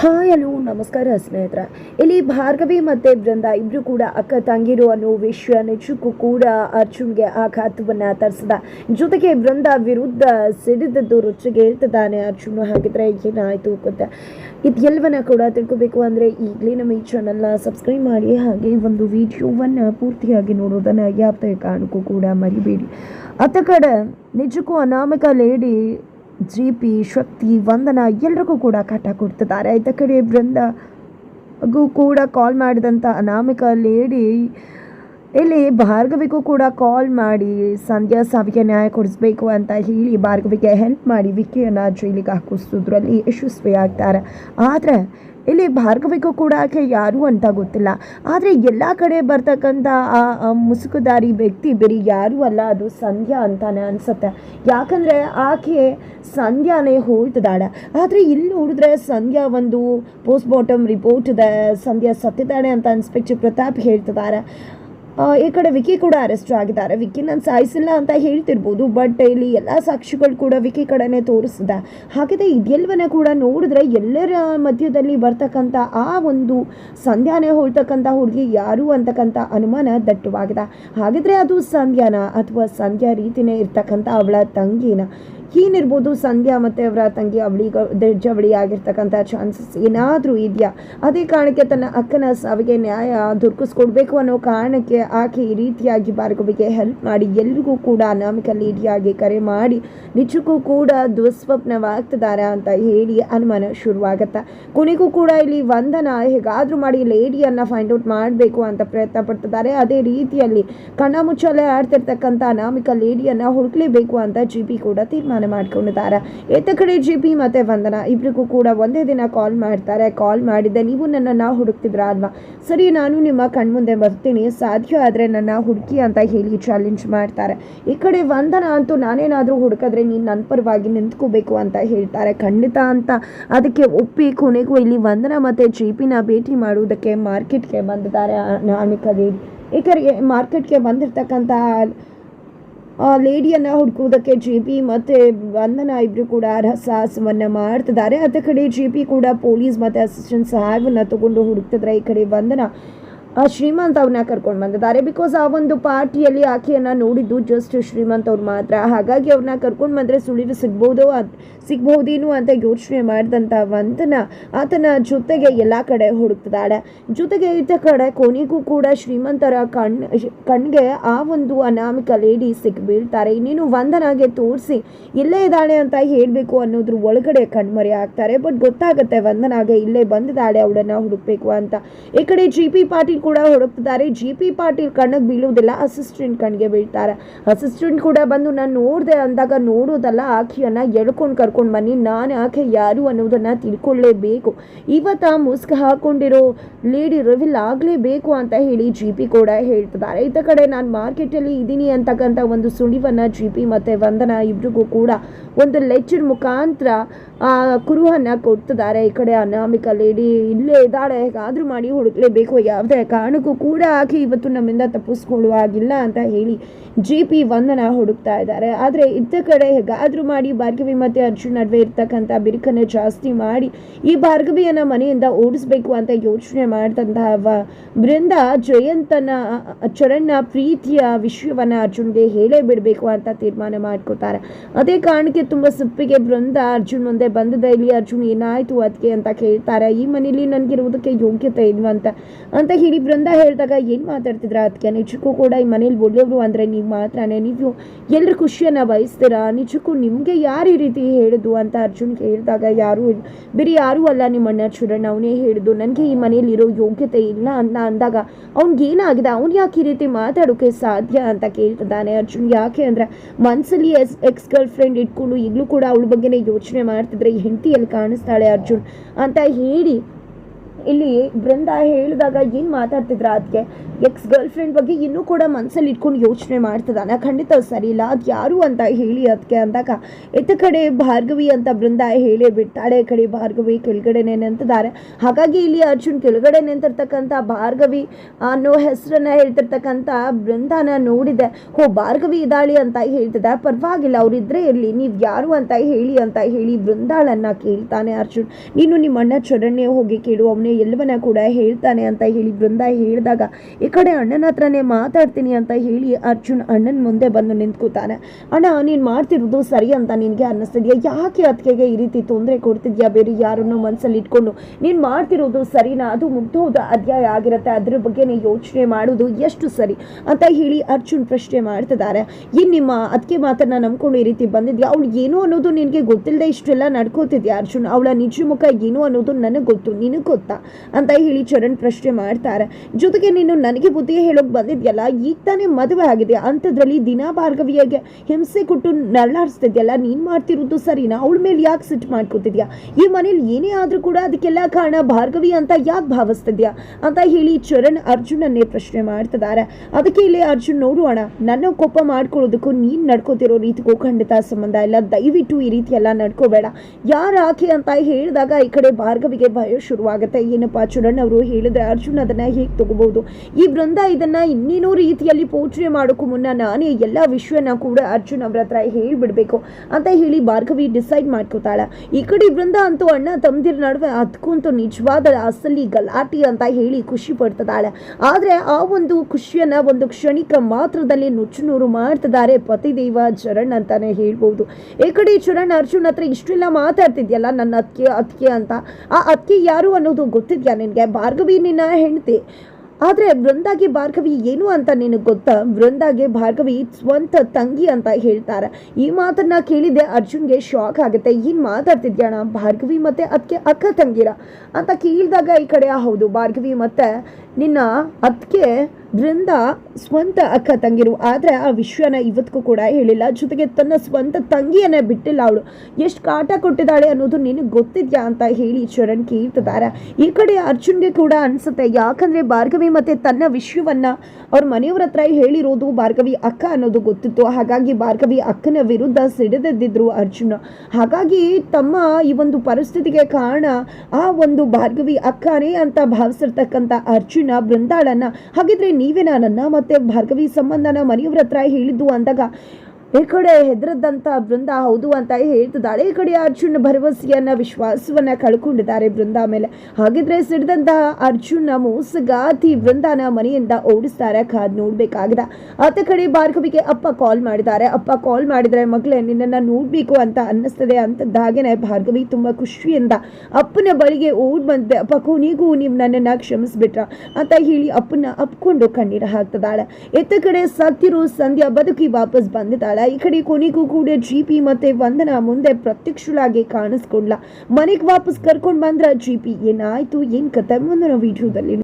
Hi, hello, ನಮಸ್ಕಾರ ಸ್ನೇಹಿತರೆ. ಇಲ್ಲಿ ಭಾರ್ಗವಿ ಮತ್ತು ಬೃಂದ ಇಬ್ಬರು ಕೂಡ ಅಕ್ಕ ತಂಗಿರು ಅನ್ನೋ ವಿಷಯ ನಿಜಕ್ಕೂ ಕೂಡ ಅರ್ಜುನ್ಗೆ ಆಘಾತವನ್ನು ತರಿಸಿದ. ಜೊತೆಗೆ ಬೃಂದ ವಿರುದ್ಧ ಸಿಡಿದದ್ದು ರುಚಿಗೆ ಹೇಳ್ತಿದ್ದಾನೆ ಅರ್ಜುನ್. ಹಾಗಿದ್ರೆ ಏನಾಯಿತು ಗೊತ್ತಾ? ಇದೆಲ್ಲವನ್ನ ಕೂಡ ತಿಳ್ಕೊಬೇಕು ಅಂದರೆ ಈಗಲೇ ನಮ್ಮ ಈ ಚಾನಲ್ನ ಸಬ್ಸ್ಕ್ರೈಬ್ ಮಾಡಿ, ಹಾಗೆ ಒಂದು ವಿಡಿಯೋವನ್ನು ಪೂರ್ತಿಯಾಗಿ ನೋಡೋದನ್ನು ಯಾವುದೇ ಕಾರಣಕ್ಕೂ ಕೂಡ ಮರಿಬೇಡಿ. ಅತ್ತ ಕಡೆ ನಿಜಕ್ಕೂ ಅನಾಮಿಕ lady G P Shakti Vandana ಎಲ್ರಿಗೂ ಕೂಡ ಕಾಟ ಕೊಡ್ತಿದ್ದಾರೆ. ಇತ್ತ ಕಡೆ ಬೃಂದಗೂ ಕೂಡ ಕಾಲ್ ಮಾಡಿದಂಥ ಅನಾಮಿಕ ಲೇಡಿ ಇಲ್ಲಿ ಭಾರ್ಗವಿಗೂ ಕೂಡ ಕಾಲ್ ಮಾಡಿ, ಸಂಧ್ಯಾ ಸಾವಿಗೆ ನ್ಯಾಯ ಕೊಡಿಸ್ಬೇಕು ಅಂತ ಹೇಳಿ ಭಾರ್ಗವಿಗೆ ಹೆಲ್ಪ್ ಮಾಡಿ ವಿಕಿಯನ್ನು ಜೈಲಿಗೆ ಹಾಕಿಸೋದ್ರಲ್ಲಿ ಯಶಸ್ವಿ ಆಗ್ತಾರೆ ಆದರೆ ಇಲ್ಲಿ ಭಾರ್ಗವಿಗೂ ಕೂಡ ಆಕೆ ಯಾರು ಅಂತ ಗೊತ್ತಿಲ್ಲ. ಆದರೆ ಎಲ್ಲ ಕಡೆ ಬರ್ತಕ್ಕಂಥ ಆ ಮುಸುಕುದಾರಿ ವ್ಯಕ್ತಿ ಬೇರೆ ಯಾರು ಅಲ್ಲ. ಅದು ಸಂಧ್ಯಾ ಅಂತಾನೆ ಅನ್ಸುತ್ತೆ. ಯಾಕಂದರೆ ಆಕೆ ಸಂಧ್ಯಾನೇ ಹೋಳ್ತಿದ್ದಾಳೆ ಆದರೆ ಇಲ್ಲಿ ನೋಡಿದ್ರೆ ಸಂಧ್ಯಾ ಒಂದು ಪೋಸ್ಟ್ ಮಾರ್ಟಮ್ ರಿಪೋರ್ಟ್ ಇದೆ. ಸಂಧ್ಯಾ ಸತ್ತಿದ್ದಾಳೆ ಅಂತ ಇನ್ಸ್ಪೆಕ್ಟರ್ ಪ್ರತಾಪ್ ಹೇಳ್ತಿದ್ದಾರೆ. ಈ ಕಡೆ ವಿಕಿ ಕೂಡ ಅರೆಸ್ಟ್ ಆಗಿದ್ದಾರೆ. ವಿಕಿ ನಾನು ಸಾಯಿಸಿಲ್ಲ ಅಂತ ಹೇಳ್ತಿರ್ಬೋದು ಬಟ್ ಇಲ್ಲಿ ಎಲ್ಲ ಸಾಕ್ಷಿಗಳು ಕೂಡ ವಿಕಿ ಕಡೆನೇ ತೋರಿಸಿದೆ. ಹಾಗಿದೆ ಇದೆಲ್ಲವನ್ನ ಕೂಡ ನೋಡಿದ್ರೆ ಎಲ್ಲರ ಮಧ್ಯದಲ್ಲಿ ಬರ್ತಕ್ಕಂಥ ಆ ಒಂದು ಸಂಧ್ಯಾನೇ ಹೋಳ್ತಕ್ಕಂಥ ಹುಡುಗಿ ಯಾರು ಅಂತಕ್ಕಂಥ ಅನುಮಾನ ದಟ್ಟವಾಗಿದೆ. ಹಾಗಿದ್ರೆ ಅದು ಸಂಧ್ಯಾನ ಅಥವಾ ಸಂಧ್ಯಾ ರೀತಿನೇ ಇರ್ತಕ್ಕಂಥ ಅವಳ ತಂಗಿನ. ಏನಿರ್ಬೋದು ಸಂಧ್ಯಾ ಮತ್ತು ಅವರ ತಂಗಿ ಅವಳಿ ಜವಳಿ ಆಗಿರ್ತಕ್ಕಂಥ ಚಾನ್ಸಸ್ ಏನಾದರೂ ಇದೆಯಾ? ಅದೇ ಕಾರಣಕ್ಕೆ ತನ್ನ ಅಕ್ಕನ ಸಾವಿಗೆ ನ್ಯಾಯ ದೊರಕಿಸ್ಕೊಡ್ಬೇಕು ಅನ್ನೋ ಕಾರಣಕ್ಕೆ ಆಕೆ ಈ ರೀತಿಯಾಗಿ ಭಾರ್ಗವಿಗೆ ಹೆಲ್ಪ್ ಮಾಡಿ ಎಲ್ರಿಗೂ ಕೂಡ ಅನಾಮಿಕ ಲೇಡಿಯಾಗಿ ಕರೆ ಮಾಡಿ ನಿಜಕ್ಕೂ ಕೂಡ ದುಸ್ವಪ್ನವಾಗ್ತಿದ್ದಾರೆ ಅಂತ ಹೇಳಿ ಅನುಮಾನ ಶುರುವಾಗತ್ತೆ? ಕೊನೆಗೂ ಕೂಡ ಇಲ್ಲಿ ವಂದನ ಹೇಗಾದರೂ ಮಾಡಿ ಲೇಡಿಯನ್ನು ಫೈಂಡ್ ಔಟ್ ಮಾಡಬೇಕು ಅಂತ ಪ್ರಯತ್ನ ಪಡ್ತಿದ್ದಾರೆ. ಅದೇ ರೀತಿಯಲ್ಲಿ ಕಣ್ಣ ಮುಚ್ಚಾಲೆ ಆಡ್ತಿರ್ತಕ್ಕಂಥ ಅನಾಮಿಕ ಲೇಡಿಯನ್ನು ಹುಡುಕ್ಲೇಬೇಕು ಅಂತ ಜಿ ಪಿ ಕೂಡ ತೀರ್ಮಾನ ಮಾಡ್ಕೊಂಡಿದ್ದಾರೆ. ಎತ್ತ ಕಡೆ ಜಿ ಪಿ ಮತ್ತು ವಂದನ ಇಬ್ಬರಿಗೂ ಕೂಡ ಒಂದೇ ದಿನ ಕಾಲ್ ಮಾಡ್ತಾರೆ. ಕಾಲ್ ಮಾಡಿದ್ದೆ, ನೀವು ನನ್ನನ್ನು ಹುಡುಕ್ತಿದ್ರ ಅಲ್ವಾ? ಸರಿ, ನಾನು ನಿಮ್ಮ ಕಣ್ಮುಂದೆ ಬರ್ತೀನಿ. ಸಾಧ್ಯ ಆದರೆ ನನ್ನ ಹುಡುಕಿ ಅಂತ ಹೇಳಿ ಚಾಲೆಂಜ್ ಮಾಡ್ತಾರೆ. ಈ ಕಡೆ ವಂದನ ಅಂತೂ ನಾನೇನಾದರೂ ಹುಡುಕಿದ್ರೆ ನೀನು ನನ್ನ ಪರವಾಗಿ ನಿಂತ್ಕೋಬೇಕು ಅಂತ ಹೇಳ್ತಾರೆ. ಖಂಡಿತ ಅಂತ. ಅದಕ್ಕೆ ಒಪ್ಪಿ ಕೊನೆಗೂ ಇಲ್ಲಿ ವಂದನ ಮತ್ತು ಜಿ ಪಿನ ಭೇಟಿ ಮಾಡುವುದಕ್ಕೆ ಮಾರ್ಕೆಟ್ಗೆ ಬಂದಿದ್ದಾರೆ ಅನಾಮಿಕ ದೇವಿ. ಈ ಕಡೆಗೆ ಮಾರ್ಕೆಟ್ಗೆ ಬಂದಿರತಕ್ಕಂಥ ಲೇಡಿಯನ್ನು ಹುಡುಕುವುದಕ್ಕೆ ಜಿ ಪಿ ಮತ್ತು ವಂದನ ಇಬ್ಬರು ಕೂಡ ಸಾಹಸವನ್ನು ಮಾಡ್ತಿದ್ದಾರೆ. ಅದ ಕಡೆ ಜಿ ಪಿ ಕೂಡ ಪೊಲೀಸ್ ಮತ್ತು ಅಸಿಸ್ಟೆಂಟ್ ಸಹಾಯವನ್ನು ತಗೊಂಡು ಹುಡುಕ್ತಿದ್ರೆ ಈ ಕಡೆ ವಂದನ. ಆ ಶ್ರೀಮಂತ ಅವ್ರನ್ನ ಕರ್ಕೊಂಡು ಬಂದಿದ್ದಾರೆ. ಬಿಕಾಸ್ ಆ ಒಂದು ಪಾರ್ಟಿಯಲ್ಲಿ ಆಕೆಯನ್ನು ನೋಡಿದ್ದು ಜಸ್ಟ್ ಶ್ರೀಮಂತ ಅವ್ರು ಮಾತ್ರ. ಹಾಗಾಗಿ ಅವ್ರನ್ನ ಕರ್ಕೊಂಡು ಬಂದರೆ ಸುಳಿವು ಸಿಗ್ಬೋದು ಸಿಗ್ಬಹುದೇನು ಅಂತ ಯೋಚನೆ ಮಾಡಿದಂಥ ವಂದನ ಆತನ ಜೊತೆಗೆ ಎಲ್ಲ ಕಡೆ ಹುಡುಕ್ತಿದ್ದಾಳೆ. ಜೊತೆಗೆ ಇದ್ದ ಕಡೆ ಕೊನೆಗೂ ಕೂಡ ಶ್ರೀಮಂತರ ಕಣ್ ಕಣ್ಗೆ ಆ ಒಂದು ಅನಾಮಿಕ ಲೇಡಿ ಸಿಗ್ಬೀಳ್ತಾರೆ ಇನ್ನೇನು ವಂದನಾಗೆ ತೋರಿಸಿ ಇಲ್ಲೇ ಇದ್ದಾಳೆ ಅಂತ ಹೇಳಬೇಕು ಅನ್ನೋದ್ರ ಒಳಗಡೆ ಕಣ್ಮರೆ ಆಗ್ತಾರೆ. ಬಟ್ ಗೊತ್ತಾಗುತ್ತೆ ವಂದನಾಗೆ ಇಲ್ಲೇ ಬಂದಿದ್ದಾಳೆ, ಅವಳನ್ನು ಹುಡುಕ್ಬೇಕು ಅಂತ. ಈ ಕಡೆ ಜಿ ಪಿ ಪಾಟೀಲ್ ಕೂಡ ಹುಡುಕ್ತಿದ್ದಾರೆ ಜಿ ಪಿ ಪಾಟೀಲ್ ಕಣ್ಣಿಗೆ ಬೀಳುವುದಿಲ್ಲ. ಅಸಿಸ್ಟೆಂಟ್ ಕಣ್ಣಿಗೆ ಬೀಳ್ತಾರೆ. ಅಸಿಸ್ಟೆಂಟ್ ಕೂಡ ಬಂದು, ನಾನು ನೋಡಿದೆ ಅಂದಾಗ ನೋಡೋದಲ್ಲ, ಆಕೆಯನ್ನು ಎಳ್ಕೊಂಡು ಕರ್ಕೊಂಡು ಬನ್ನಿ. ನಾನು ಆಕೆ ಯಾರು ಅನ್ನೋದನ್ನ ತಿಳ್ಕೊಳ್ಳೇಬೇಕು ಆ ಮುಸ್ಕ್ ಹಾಕೊಂಡಿರೋ ಲೇಡಿ ರವಿಲ್ ಆಗಲೇಬೇಕು ಅಂತ ಹೇಳಿ ಜಿ ಪಿ ಕೂಡ ಹೇಳ್ತಿದ್ದಾರೆ. ಇತ್ತ ಕಡೆ ನಾನು ಮಾರ್ಕೆಟಲ್ಲಿ ಇದ್ದೀನಿ ಅಂತಕ್ಕಂಥ ಒಂದು ಸುಳಿವನ್ನು ಜಿ ಪಿ ಮತ್ತು ವಂದನ ಇಬ್ರಿಗೂ ಕೂಡ ಒಂದು ಲೆಚ್ಚರ್ ಮುಖಾಂತರ ಕುರುಹನ್ನು ಕೊಡ್ತಿದ್ದಾರೆ. ಈ ಕಡೆ ಅನಾಮಿಕ ಲೇಡಿ ಇಲ್ಲೇ ಇದ್ದಾಳೆ. ಹೇಗಾದರೂ ಮಾಡಿ ಹುಡುಕ್ಲೇಬೇಕು. ಯಾವುದೇ ಕಾರಣಕ್ಕೂ ಕೂಡ ಆಕೆ ಇವತ್ತು ನಮ್ಮಿಂದ ತಪ್ಪಿಸ್ಕೊಳ್ಳುವಾಗಿಲ್ಲ ಅಂತ ಹೇಳಿ ಜಿ ಪಿ ವಂದನ ಹುಡುಕ್ತಾ ಇದ್ದಾರೆ. ಆದರೆ ಇದ್ದ ಕಡೆ ಹೇಗಾದರೂ ಮಾಡಿ ಭಾರ್ಗವಿ ಮತ್ತು ಅರ್ಜುನ್ ನಡುವೆ ಇರ್ತಕ್ಕಂಥ ಬಿರುಕನ್ನು ಜಾಸ್ತಿ ಮಾಡಿ ಈ ಭಾರ್ಗವಿಯನ್ನು ಮನೆಯಿಂದ ಓಡಿಸ್ಬೇಕು ಅಂತ ಯೋಚನೆ ಮಾಡಿದಂತಹ ಬೃಂದ ಜಯಂತನ, ಚರಣ್ನ ಪ್ರೀತಿಯ ವಿಷಯವನ್ನು ಅರ್ಜುನ್ಗೆ ಹೇಳೇ ಬಿಡಬೇಕು ಅಂತ ತೀರ್ಮಾನ ಮಾಡ್ಕೋತಾರೆ. ಅದೇ ಕಾರಣಕ್ಕೆ ತುಂಬ ಸುಪ್ಪಿಗೆ ಬೃಂದ ಅರ್ಜುನ್ ಮುಂದೆ ಬಂದದ ಇಲ್ಲಿ ಅರ್ಜುನ್ ಏನಾಯಿತು ಅದಕ್ಕೆ ಅಂತ ಕೇಳ್ತಾರೆ. ಈ ಮನೆಯಲ್ಲಿ ನನಗಿರುವುದಕ್ಕೆ ಯೋಗ್ಯತೆ ಇಲ್ವಂತ ಅಂತ ಹೇಳಿ ಬೃಂದ ಹೇಳಿದಾಗ ಏನು ಮಾತಾಡ್ತಿದ್ರ? ಅದಕ್ಕೆ ನಿಜಕ್ಕೂ ಕೂಡ ಈ ಮನೇಲಿ ಒಳ್ಳೆಯವರು ಅಂದರೆ ನೀವು ಮಾತ್ರನೇ, ನೀವು ಎಲ್ಲರ ಖುಷಿಯನ್ನು ಬಯಸ್ತೀರಾ? ನಿಜಕ್ಕೂ ನಿಮಗೆ ಯಾರು ಈ ರೀತಿ ಹೇಳಿದ್ದು ಅಂತ ಅರ್ಜುನ್ ಕೇಳಿದಾಗ ಯಾರು ಬೇರೆ ಯಾರೂ ಅಲ್ಲ ನಿಮ್ಮ ಅಣ್ಣ ಚೂರಣ್ಣ, ಅವನೇ ಹೇಳಿದ್ದು ನನಗೆ ಈ ಮನೇಲಿರೋ ಯೋಗ್ಯತೆ ಇಲ್ಲ ಅಂತ ಅಂದಾಗ ಅವ್ನಿಗೆ ಏನಾಗಿದೆ? ಅವ್ನು ಯಾಕೆ ಈ ರೀತಿ ಮಾತಾಡೋಕೆ ಸಾಧ್ಯ ಅಂತ ಕೇಳ್ತಿದ್ದಾನೆ ಅರ್ಜುನ್. ಯಾಕೆ ಅಂದರೆ ಮನಸ್ಸಲ್ಲಿ ಎಸ್ ಎಕ್ಸ್ ಗರ್ಲ್ ಫ್ರೆಂಡ್ ಇಟ್ಕೊಂಡು ಈಗಲೂ ಕೂಡ ಅವಳ ಬಗ್ಗೆನೇ ಯೋಚನೆ ಮಾಡ್ತಿದ್ರೆ ಹೆಂಡತಿಯಲ್ಲಿ ಕಾಣಿಸ್ತಾಳೆ ಅರ್ಜುನ್ ಅಂತ ಹೇಳಿ ಇಲ್ಲಿ ಬೃಂದ ಹೇಳಿದಾಗ ಏನು ಮಾತಾಡ್ತಿದ್ರ ಅದಕ್ಕೆ ಎಕ್ಸ್ ಗರ್ಲ್ ಫ್ರೆಂಡ್ ಬಗ್ಗೆ ಇನ್ನೂ ಕೂಡ ಮನಸ್ಸಲ್ಲಿ ಇಟ್ಕೊಂಡು ಯೋಚನೆ ಮಾಡ್ತದಾನ ಖಂಡಿತ ಸರಿ ಇಲ್ಲ. ಅದು ಯಾರು ಅಂತ ಹೇಳಿ ಅದಕ್ಕೆ ಅಂದಾಗ ಎತ್ತ ಕಡೆ ಭಾರ್ಗವಿ ಅಂತ ಬೃಂದ ಹೇಳಿ ಬಿಡ್ತಾಳೆ. ಕಡೆ ಭಾರ್ಗವಿ ಕೆಳಗಡೆನೆ ನಿಂತಿದ್ದಾರೆ. ಹಾಗಾಗಿ ಇಲ್ಲಿ ಅರ್ಜುನ್ ಕೆಳಗಡೆ ನಿಂತಿರ್ತಕ್ಕಂಥ ಭಾರ್ಗವಿ ಅನ್ನೋ ಹೆಸರನ್ನ ಹೇಳ್ತಿರ್ತಕ್ಕಂಥ ಬೃಂದಾನ ನೋಡಿದೆ. ಹೋ, ಭಾರ್ಗವಿ ಇದ್ದಾಳೆ ಅಂತ ಹೇಳ್ತಿದ್ದೆ ಪರವಾಗಿಲ್ಲ ಅವರಿದ್ರೆ ಇರಲಿ. ನೀವು ಯಾರು ಅಂತ ಹೇಳಿ ಅಂತ ಹೇಳಿ ಬೃಂದಾಳನ್ನ ಕೇಳ್ತಾನೆ ಅರ್ಜುನ್. ನೀನು ನಿಮ್ಮ ಅಣ್ಣ ಚರಣ್ಯ ಹೋಗಿ ಕೇಳು. ಅವನೇ ಎಲ್ಲವನ್ನ ಕೂಡ ಹೇಳ್ತಾನೆ ಅಂತ ಹೇಳಿ ಬೃಂದ ಹೇಳಿದಾಗ, ಈ ಕಡೆ ಅಣ್ಣನ ಹತ್ರನೇ ಮಾತಾಡ್ತೀನಿ ಅಂತ ಹೇಳಿ ಅರ್ಜುನ್ ಅಣ್ಣನ ಮುಂದೆ ಬಂದು ನಿಂತ್ಕೋತಾನೆ. ಅಣ್ಣ, ನೀನು ಮಾಡ್ತಿರೋದು ಸರಿ ಅಂತ ನಿನಗೆ ಅನ್ನಿಸ್ತಿದ್ಯಾ? ಯಾಕೆ ಅದಕ್ಕೆ ಈ ರೀತಿ ತೊಂದರೆ ಕೊಡ್ತಿದ್ಯಾ? ಬೇರೆ ಯಾರನ್ನು ಮನಸ್ಸಲ್ಲಿ ಇಟ್ಕೊಂಡು ನೀನು ಮಾಡ್ತಿರೋದು ಸರಿನಾ? ಅದು ಮುಗ್ದೋದ ಅಧ್ಯಾಯ ಆಗಿರುತ್ತೆ. ಅದ್ರ ಬಗ್ಗೆ ನೀ ಯೋಚನೆ ಮಾಡೋದು ಎಷ್ಟು ಸರಿ? ಅಂತ ಹೇಳಿ ಅರ್ಜುನ್ ಪ್ರಶ್ನೆ ಮಾಡ್ತಿದ್ದಾರೆ ಏನು ನಿಮ್ಮ ಅದಕ್ಕೆ ಮಾತನ್ನ ನಂಬ್ಕೊಂಡು ಈ ರೀತಿ ಬಂದಿದ್ಯಾ? ಅವಳು ಏನು ಅನ್ನೋದು ನಿನಗೆ ಗೊತ್ತಿಲ್ಲದೆ ಇಷ್ಟೆಲ್ಲ ನಡ್ಕೋತಿದ್ಯಾ ಅರ್ಜುನ್? ಅವಳ ನಿಜ ಮುಖ ಏನು ಅನ್ನೋದು ನನಗೆ ಗೊತ್ತು. ನಿನಗೆ ಗೊತ್ತಾ? ಅಂತ ಹೇಳಿ ಚರಣ್ ಪ್ರಶ್ನೆ ಮಾಡ್ತಾರೆ. ಜೊತೆಗೆ ನೀನು ನನಗೆ ಬುದ್ಧಿ ಹೇಳೋಕೆ ಬಂದಿದ್ಯಲ್ಲ, ಈಗ ತಾನೇ ಮದುವೆ ಆಗಿದೆ. ಅಂಥದ್ರಲ್ಲಿ ದಿನಾ ಭಾರ್ಗವಿಯಾಗೆ ಹಿಂಸೆ ಕೊಟ್ಟು ನರಳಾಡಿಸ್ತಿದ್ಯಲ್ಲ ನೀನು ಮಾಡ್ತಿರೋದು ಸರಿನಾ? ಅವಳ ಮೇಲೆ ಯಾಕೆ ಸಿಟ್ಟು ಮಾಡ್ಕೊತಿದ್ಯಾ? ಈ ಮನೇಲಿ ಏನೇ ಆದರೂ ಕೂಡ ಅದಕ್ಕೆಲ್ಲ ಕಾರಣ ಭಾರ್ಗವಿ ಅಂತ ಯಾಕೆ ಭಾವಿಸ್ತಿದ್ಯಾ? ಅಂತ ಹೇಳಿ ಚರಣ್ ಅರ್ಜುನನ್ನೇ ಪ್ರಶ್ನೆ ಮಾಡ್ತಿದ್ದಾರೆ. ಅದಕ್ಕೆ ಇಲ್ಲಿ ಅರ್ಜುನ್ ನೋಡೋಣ ನನ್ನ ಕೋಪ ಮಾಡ್ಕೊಳ್ಳೋದಕ್ಕೂ ನೀನು ನಡ್ಕೋತಿರೋ ರೀತಿಗೂ ಖಂಡಿತ ಸಂಬಂಧ ಇಲ್ಲ. ದಯವಿಟ್ಟು ಈ ರೀತಿ ಎಲ್ಲ ನಡ್ಕೋಬೇಡ. ಯಾರು ಆಕೆ ಅಂತ ಹೇಳಿದಾಗ ಈ ಕಡೆ ಭಾರ್ಗವಿಗೆ ಭಯ ಶುರುವಾಗುತ್ತೆ. ಏನಪ್ಪ ಚರಣ್ ಅವರು ಹೇಳಿದ್ರೆ ಅರ್ಜುನ್ ಅದನ್ನ ಹೇಗೆ ತಗೋಬಹುದು? ಈ ಬೃಂದ ಇದನ್ನ ಇನ್ನೇನೋ ರೀತಿಯಲ್ಲಿ ಪೋಟ್ರಿ ಮಾಡೋಕ್ಕೂ ಮುನ್ನ ನಾನೇ ಎಲ್ಲ ವಿಷಯನ ಕೂಡ ಅರ್ಜುನ್ ಅವರ ಹತ್ರ ಹೇಳಿಬಿಡ್ಬೇಕು ಅಂತ ಹೇಳಿ ಭಾರ್ಗವಿ ಡಿಸೈಡ್ ಮಾಡ್ಕೋತಾಳೆ. ಈ ಕಡೆ ಬೃಂದ ಅಂತೂ ಅಣ್ಣ ತಮ್ಮದಿರ ನಡುವೆ ಅದಕ್ಕಂತೂ ನಿಜವಾದ ಅಸಲಿ ಗಲಾಟಿ ಅಂತ ಹೇಳಿ ಖುಷಿ ಪಡ್ತದಾಳೆ ಆದ್ರೆ ಆ ಒಂದು ಖುಷಿಯನ್ನ ಒಂದು ಕ್ಷಣಿಕ ಮಾತ್ರದಲ್ಲಿ ನುಚ್ಚುನೂರು ಮಾಡ್ತಿದ್ದಾರೆ ಪತಿದೇವ ಚರಣ್ ಅಂತಾನೆ ಹೇಳ್ಬೋದು. ಈ ಕಡೆ ಚರಣ್, ಅರ್ಜುನ್ ಹತ್ರ ಇಷ್ಟೆಲ್ಲ ಮಾತಾಡ್ತಿದ್ಯಲ್ಲ ನನ್ನ ಅತ್ತಿಗೆ ಅತ್ತಿಗೆ ಅಂತ. ಆ ಅತ್ತಿಗೆ ಯಾರು ಅನ್ನೋದು ಗೊತ್ತಿದ್ಯಾ ನಿನಗೆ? ಭಾರ್ಗವಿ ನಿನ್ನ ಹೆಂಡತಿ. ಆದರೆ ಬೃಂದಾಗೆ ಭಾರ್ಗವಿ ಏನು ಅಂತ ನಿನಗೆ ಗೊತ್ತಾ? ಬೃಂದಾಗೆ ಭಾರ್ಗವಿ ಸ್ವಂತ ತಂಗಿ ಅಂತ ಹೇಳ್ತಾರೆ. ಈ ಮಾತನ್ನು ಕೇಳಿದೆ ಅರ್ಜುನ್ಗೆ ಶಾಕ್ ಆಗುತ್ತೆ. ಏನು ಮಾತಾಡ್ತಿದ್ಯಾಣ ಭಾರ್ಗವಿ ಮತ್ತು ಅದಕ್ಕೆ ಅಕ್ಕ ತಂಗಿರ? ಅಂತ ಕೇಳಿದಾಗ ಈ ಕಡೆ ಹೌದು, ಭಾರ್ಗವಿ ಮತ್ತೆ ನಿನ್ನ ಅದಕ್ಕೆ ಬೃಂದ ಸ್ವಂತ ಅಕ್ಕ ತಂಗಿರು. ಆದರೆ ಆ ವಿಷಯನ ಇವತ್ತಿಗೂ ಕೂಡ ಹೇಳಿಲ್ಲ. ಜೊತೆಗೆ ತನ್ನ ಸ್ವಂತ ತಂಗಿಯನ್ನೇ ಬಿಟ್ಟಿಲ್ಲ ಅವಳು. ಎಷ್ಟು ಕಾಟ ಕೊಟ್ಟಿದ್ದಾಳೆ ಅನ್ನೋದು ನಿನಗೆ ಗೊತ್ತಿದ್ಯಾ ಅಂತ ಹೇಳಿ ಚರಣ್ ಕೇಳ್ತಿದ್ದಾರೆ. ಈ ಕಡೆ ಅರ್ಜುನ್ಗೆ ಕೂಡ ಅನ್ಸುತ್ತೆ. ಯಾಕಂದ್ರೆ ಭಾರ್ಗವಿ ಮತ್ತೆ ತನ್ನ ವಿಷಯವನ್ನ ಅವ್ರ ಮನೆಯವ್ರ ಹತ್ರ ಹೇಳಿರೋದು ಭಾರ್ಗವಿ ಅಕ್ಕ ಅನ್ನೋದು ಗೊತ್ತಿತ್ತು. ಹಾಗಾಗಿ ಭಾರ್ಗವಿ ಅಕ್ಕನ ವಿರುದ್ಧ ಸಿಡಿದೆದ್ದಿದ್ರು ಅರ್ಜುನ್. ಹಾಗಾಗಿ ತಮ್ಮ ಈ ಒಂದು ಪರಿಸ್ಥಿತಿಗೆ ಕಾರಣ ಆ ಒಂದು ಭಾರ್ಗವಿ ಅಕ್ಕನೇ ಅಂತ ಭಾವಿಸಿರ್ತಕ್ಕಂಥ ಅರ್ಜುನ ಬೃಂದಾಳನ್ನ ಹಾಗಿದ್ರೆ ನೀವೇನ ನನ್ನ ಮತ್ತೆ ಭಾರ್ಗವಿ ಸಂಬಂಧನ ಮನೆಯವ್ರ ಹತ್ರ ಹೇಳಿದ್ದು ಅಂದಾಗ ಈ ಕಡೆ ಹೆದರದಂತ ಬೃಂದ ಹೌದು ಅಂತ ಹೇಳ್ತಿದ್ದಾಳೆ ಈ ಕಡೆ ಅರ್ಜುನ್ ಭರವಸೆಯನ್ನ, ವಿಶ್ವಾಸವನ್ನ ಕಳ್ಕೊಂಡಿದ್ದಾರೆ ಬೃಂದ ಮೇಲೆ. ಹಾಗಿದ್ರೆ ಸಿಡಿದಂತಹ ಅರ್ಜುನ್ ಮೋಸಗಾತಿ ಬೃಂದಾನ ಮನೆಯಿಂದ ಓಡಿಸ್ತಾರೆ. ಕಾದ್ ನೋಡ್ಬೇಕಾಗಿದೆ. ಆತ ಕಡೆ ಭಾರ್ಗವಿಗೆ ಅಪ್ಪ ಕಾಲ್ ಮಾಡಿದ್ದಾರೆ. ಅಪ್ಪ ಕಾಲ್ ಮಾಡಿದ್ರೆ, ಮಗಳೇ, ನಿನ್ನನ್ನ ನೋಡ್ಬೇಕು ಅಂತ ಅನ್ನಿಸ್ತದೆ ಅಂತದ್ದಾಗೇನೆ ಭಾರ್ಗವಿ ತುಂಬಾ ಖುಷಿಯಿಂದ ಅಪ್ಪನ ಬಳಿಗೆ ಓಡ್ ಬಂದೆ ಅಪ್ಪ, ಕೊನೆಗೂ ನೀವು ನನ್ನನ್ನ ಕ್ಷಮಿಸ್ಬಿಟ್ರ ಅಂತ ಹೇಳಿ ಅಪ್ಪನ ಅಪ್ಕೊಂಡು ಕಣ್ಣೀರು ಹಾಕ್ತಿದ್ದಾಳೆ. ಎತ್ತ ಕಡೆ ಸತ್ತಿರೋ ಸಂಧ್ಯಾ ಬದುಕಿ ವಾಪಸ್ ಬಂದಿದ್ದಾಳೆ. ಈ ಕಡೆ ಕೊನೆಗೂ ಕೂಡ ಜಿ ಪಿ ಮತ್ತೆ ವಂದನ ಮುಂದೆ ಪ್ರತ್ಯಕ್ಷಳಾಗಿ ಕಾಣಿಸ್ಕೊಂಡ್ಲ. ಮನೆಗೆ ವಾಪಸ್ ಕರ್ಕೊಂಡ್ ಬಂದ್ರ ಜಿ ಪಿ ಏನಾಯ್ತು? ಏನ್ ಕತೆ? ಮುಂದಿನ ವಿಡಿಯೋದಲ್ಲಿ